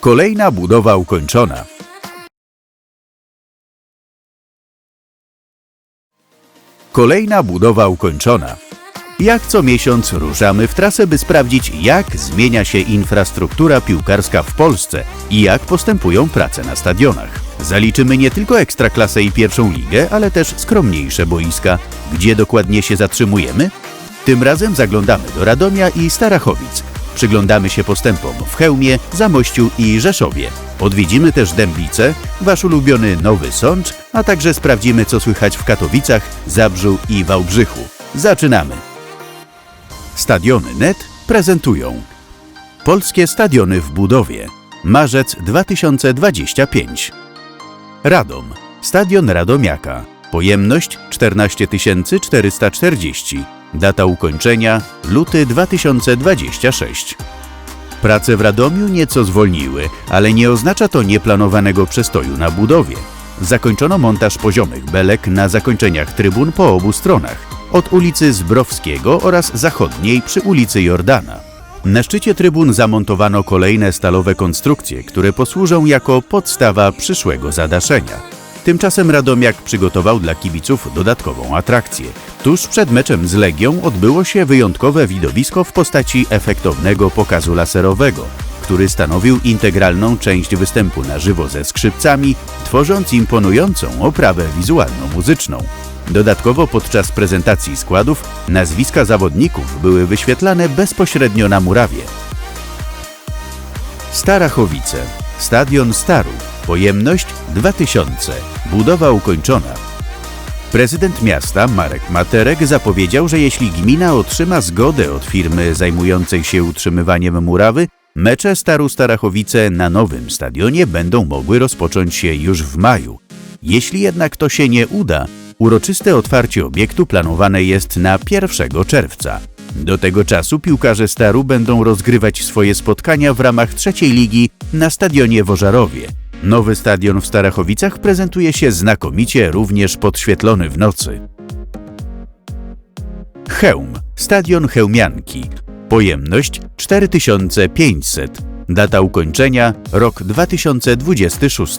Kolejna budowa ukończona. Kolejna budowa ukończona. Jak co miesiąc ruszamy w trasę, by sprawdzić, jak zmienia się infrastruktura piłkarska w Polsce i jak postępują prace na stadionach. Zaliczymy nie tylko Ekstraklasę i pierwszą ligę, ale też skromniejsze boiska. Gdzie dokładnie się zatrzymujemy? Tym razem zaglądamy do Radomia i Starachowic. Przyglądamy się postępom w Chełmie, Zamościu i Rzeszowie. Odwiedzimy też Dębice, wasz ulubiony Nowy Sącz, a także sprawdzimy, co słychać w Katowicach, Zabrzu i Wałbrzychu. Zaczynamy! Stadiony NET prezentują Polskie stadiony w budowie. Marzec 2025. Radom. Stadion Radomiaka. Pojemność 14 440. Data ukończenia luty 2026. Prace w Radomiu nieco zwolniły, ale nie oznacza to nieplanowanego przestoju na budowie. Zakończono montaż poziomych belek na zakończeniach trybun po obu stronach, od ulicy Zbrowskiego oraz zachodniej przy ulicy Jordana. Na szczycie trybun zamontowano kolejne stalowe konstrukcje, które posłużą jako podstawa przyszłego zadaszenia. Tymczasem Radomiak przygotował dla kibiców dodatkową atrakcję. Tuż przed meczem z Legią odbyło się wyjątkowe widowisko w postaci efektownego pokazu laserowego, który stanowił integralną część występu na żywo ze skrzypcami, tworząc imponującą oprawę wizualno-muzyczną. Dodatkowo podczas prezentacji składów nazwiska zawodników były wyświetlane bezpośrednio na murawie. Starachowice. Stadion Starów. Pojemność 2000. Budowa ukończona. Prezydent miasta Marek Materek zapowiedział, że jeśli gmina otrzyma zgodę od firmy zajmującej się utrzymywaniem murawy, mecze Staru Starachowice na nowym stadionie będą mogły rozpocząć się już w maju. Jeśli jednak to się nie uda, uroczyste otwarcie obiektu planowane jest na 1 czerwca. Do tego czasu piłkarze Staru będą rozgrywać swoje spotkania w ramach trzeciej ligi na stadionie w Ożarowie. Nowy stadion w Starachowicach prezentuje się znakomicie, również podświetlony w nocy. Chełm. Stadion Chełmianki. Pojemność 4500. Data ukończenia rok 2026.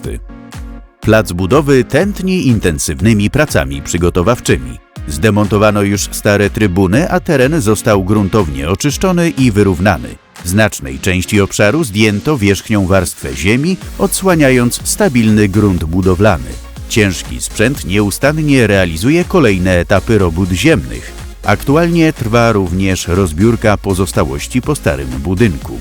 Plac budowy tętni intensywnymi pracami przygotowawczymi. Zdemontowano już stare trybuny, a teren został gruntownie oczyszczony i wyrównany. W znacznej części obszaru zdjęto wierzchnią warstwę ziemi, odsłaniając stabilny grunt budowlany. Ciężki sprzęt nieustannie realizuje kolejne etapy robót ziemnych. Aktualnie trwa również rozbiórka pozostałości po starym budynku.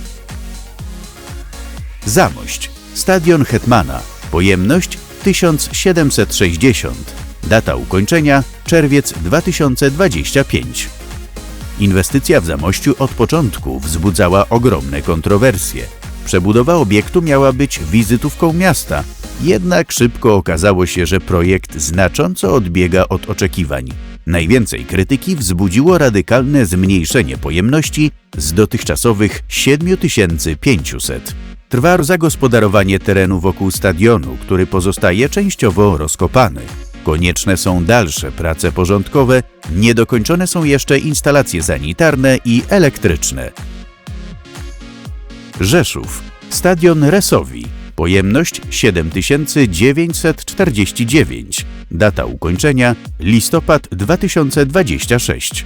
Zamość. Stadion Hetmana. Pojemność 1760. Data ukończenia czerwiec 2025. Inwestycja w Zamościu od początku wzbudzała ogromne kontrowersje. Przebudowa obiektu miała być wizytówką miasta, jednak szybko okazało się, że projekt znacząco odbiega od oczekiwań. Najwięcej krytyki wzbudziło radykalne zmniejszenie pojemności z dotychczasowych 7500. Trwa zagospodarowanie terenu wokół stadionu, który pozostaje częściowo rozkopany. Konieczne są dalsze prace porządkowe, niedokończone są jeszcze instalacje sanitarne i elektryczne. Rzeszów. Stadion Resowi. Pojemność 7949. Data ukończenia listopad 2026.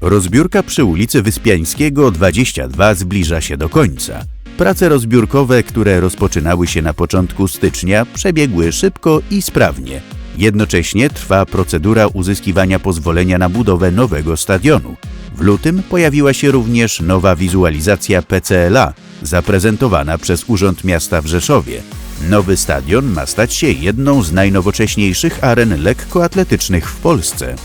Rozbiórka przy ulicy Wyspiańskiego 22 zbliża się do końca. Prace rozbiórkowe, które rozpoczynały się na początku stycznia, przebiegły szybko i sprawnie. Jednocześnie trwa procedura uzyskiwania pozwolenia na budowę nowego stadionu. W lutym pojawiła się również nowa wizualizacja PCLA, zaprezentowana przez Urząd Miasta w Rzeszowie. Nowy stadion ma stać się jedną z najnowocześniejszych aren lekkoatletycznych w Polsce.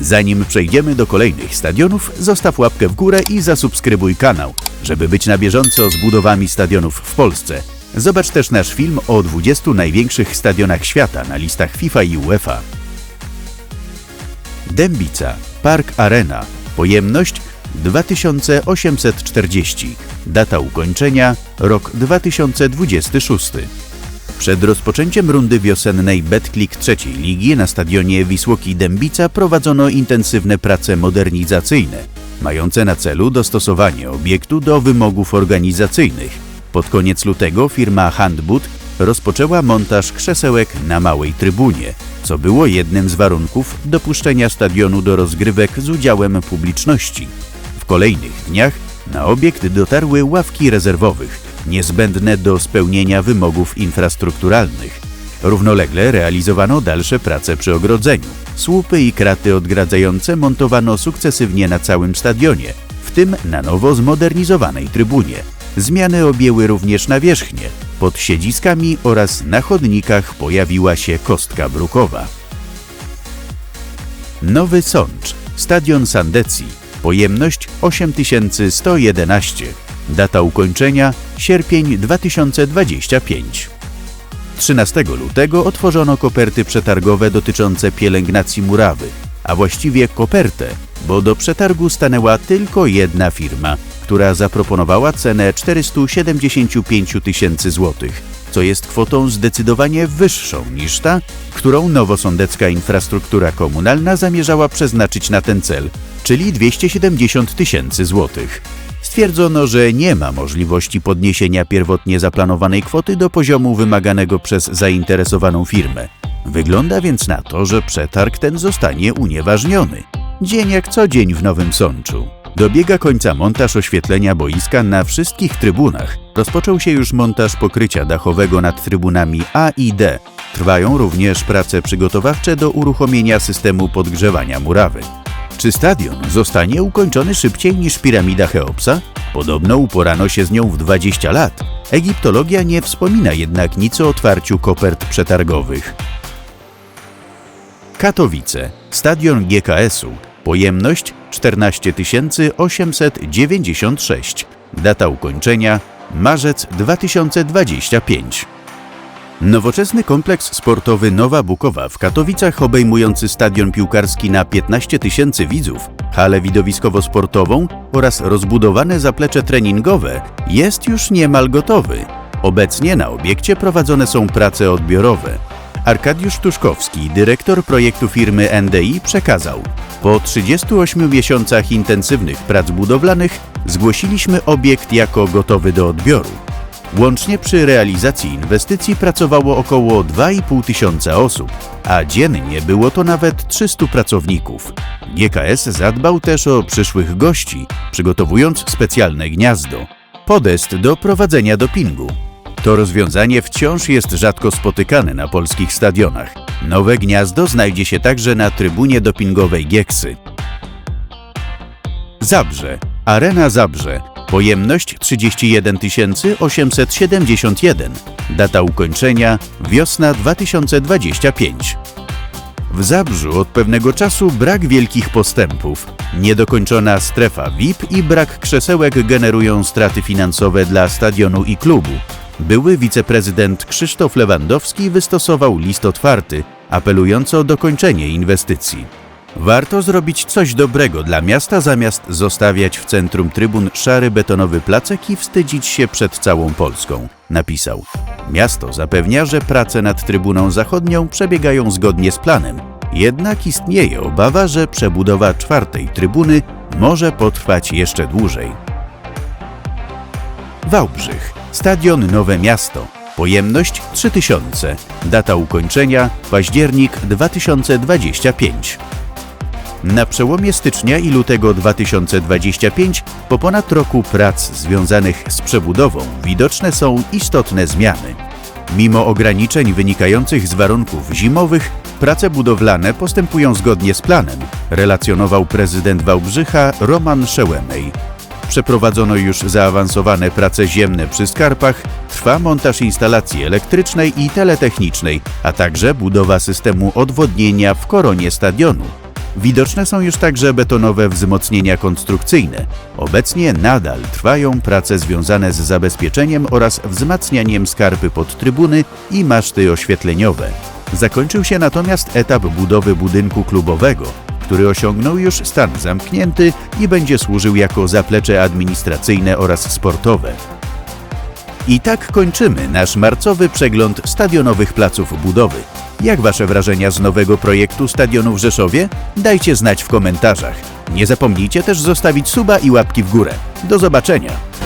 Zanim przejdziemy do kolejnych stadionów, zostaw łapkę w górę i zasubskrybuj kanał, żeby być na bieżąco z budowami stadionów w Polsce. Zobacz też nasz film o 20 największych stadionach świata na listach FIFA i UEFA. Dębica, Park Arena, pojemność 2840, data ukończenia rok 2026. Przed rozpoczęciem rundy wiosennej Betclic trzeciej ligi na stadionie Wisłoki Dębica prowadzono intensywne prace modernizacyjne, mające na celu dostosowanie obiektu do wymogów organizacyjnych. Pod koniec lutego firma Handbud rozpoczęła montaż krzesełek na małej trybunie, co było jednym z warunków dopuszczenia stadionu do rozgrywek z udziałem publiczności. W kolejnych dniach na obiekt dotarły ławki rezerwowych, niezbędne do spełnienia wymogów infrastrukturalnych. Równolegle realizowano dalsze prace przy ogrodzeniu. Słupy i kraty odgradzające montowano sukcesywnie na całym stadionie, w tym na nowo zmodernizowanej trybunie. Zmiany objęły również nawierzchnię. Pod siedziskami oraz na chodnikach pojawiła się kostka brukowa. Nowy Sącz, Stadion Sandecji, pojemność 8111, data ukończenia sierpień 2025. 13 lutego otworzono koperty przetargowe dotyczące pielęgnacji murawy, a właściwie kopertę, bo do przetargu stanęła tylko jedna firma, która zaproponowała cenę 475 tysięcy złotych, co jest kwotą zdecydowanie wyższą niż ta, którą nowosądecka infrastruktura komunalna zamierzała przeznaczyć na ten cel, czyli 270 tysięcy złotych. Stwierdzono, że nie ma możliwości podniesienia pierwotnie zaplanowanej kwoty do poziomu wymaganego przez zainteresowaną firmę. Wygląda więc na to, że przetarg ten zostanie unieważniony. Dzień jak co dzień w Nowym Sączu. Dobiega końca montaż oświetlenia boiska na wszystkich trybunach. Rozpoczął się już montaż pokrycia dachowego nad trybunami A i D. Trwają również prace przygotowawcze do uruchomienia systemu podgrzewania murawy. Czy stadion zostanie ukończony szybciej niż piramida Cheopsa? Podobno uporano się z nią w 20 lat. Egiptologia nie wspomina jednak nic o otwarciu kopert przetargowych. Katowice, stadion GKS-u, pojemność 14 896, data ukończenia marzec 2025. Nowoczesny kompleks sportowy Nowa Bukowa w Katowicach obejmujący stadion piłkarski na 15 tysięcy widzów, halę widowiskowo-sportową oraz rozbudowane zaplecze treningowe jest już niemal gotowy. Obecnie na obiekcie prowadzone są prace odbiorowe. Arkadiusz Tuszkowski, dyrektor projektu firmy NDI przekazał Po 38 miesiącach intensywnych prac budowlanych zgłosiliśmy obiekt jako gotowy do odbioru. Łącznie przy realizacji inwestycji pracowało około 2,5 tysiąca osób, a dziennie było to nawet 300 pracowników. GKS zadbał też o przyszłych gości, przygotowując specjalne gniazdo. Podest do prowadzenia dopingu. To rozwiązanie wciąż jest rzadko spotykane na polskich stadionach. Nowe gniazdo znajdzie się także na trybunie dopingowej Gieksy. Zabrze. Arena Zabrze. Pojemność 31 871. Data ukończenia wiosna 2025. W Zabrzu od pewnego czasu brak wielkich postępów. Niedokończona strefa VIP i brak krzesełek generują straty finansowe dla stadionu i klubu. Były wiceprezydent Krzysztof Lewandowski wystosował list otwarty, apelując o dokończenie inwestycji. Warto zrobić coś dobrego dla miasta, zamiast zostawiać w centrum trybun szary betonowy placek i wstydzić się przed całą Polską, napisał. Miasto zapewnia, że prace nad trybuną zachodnią przebiegają zgodnie z planem. Jednak istnieje obawa, że przebudowa czwartej trybuny może potrwać jeszcze dłużej. Wałbrzych. Stadion Nowe Miasto. Pojemność 3000. Data ukończenia październik 2025. Na przełomie stycznia i lutego 2025, po ponad roku prac związanych z przebudową, widoczne są istotne zmiany. Mimo ograniczeń wynikających z warunków zimowych, prace budowlane postępują zgodnie z planem, relacjonował prezydent Wałbrzycha Roman Szełemej. Przeprowadzono już zaawansowane prace ziemne przy skarpach, trwa montaż instalacji elektrycznej i teletechnicznej, a także budowa systemu odwodnienia w koronie stadionu. Widoczne są już także betonowe wzmocnienia konstrukcyjne. Obecnie nadal trwają prace związane z zabezpieczeniem oraz wzmacnianiem skarpy pod trybuny i maszty oświetleniowe. Zakończył się natomiast etap budowy budynku klubowego, który osiągnął już stan zamknięty i będzie służył jako zaplecze administracyjne oraz sportowe. I tak kończymy nasz marcowy przegląd stadionowych placów budowy. Jak Wasze wrażenia z nowego projektu stadionu w Rzeszowie? Dajcie znać w komentarzach. Nie zapomnijcie też zostawić suba i łapki w górę. Do zobaczenia!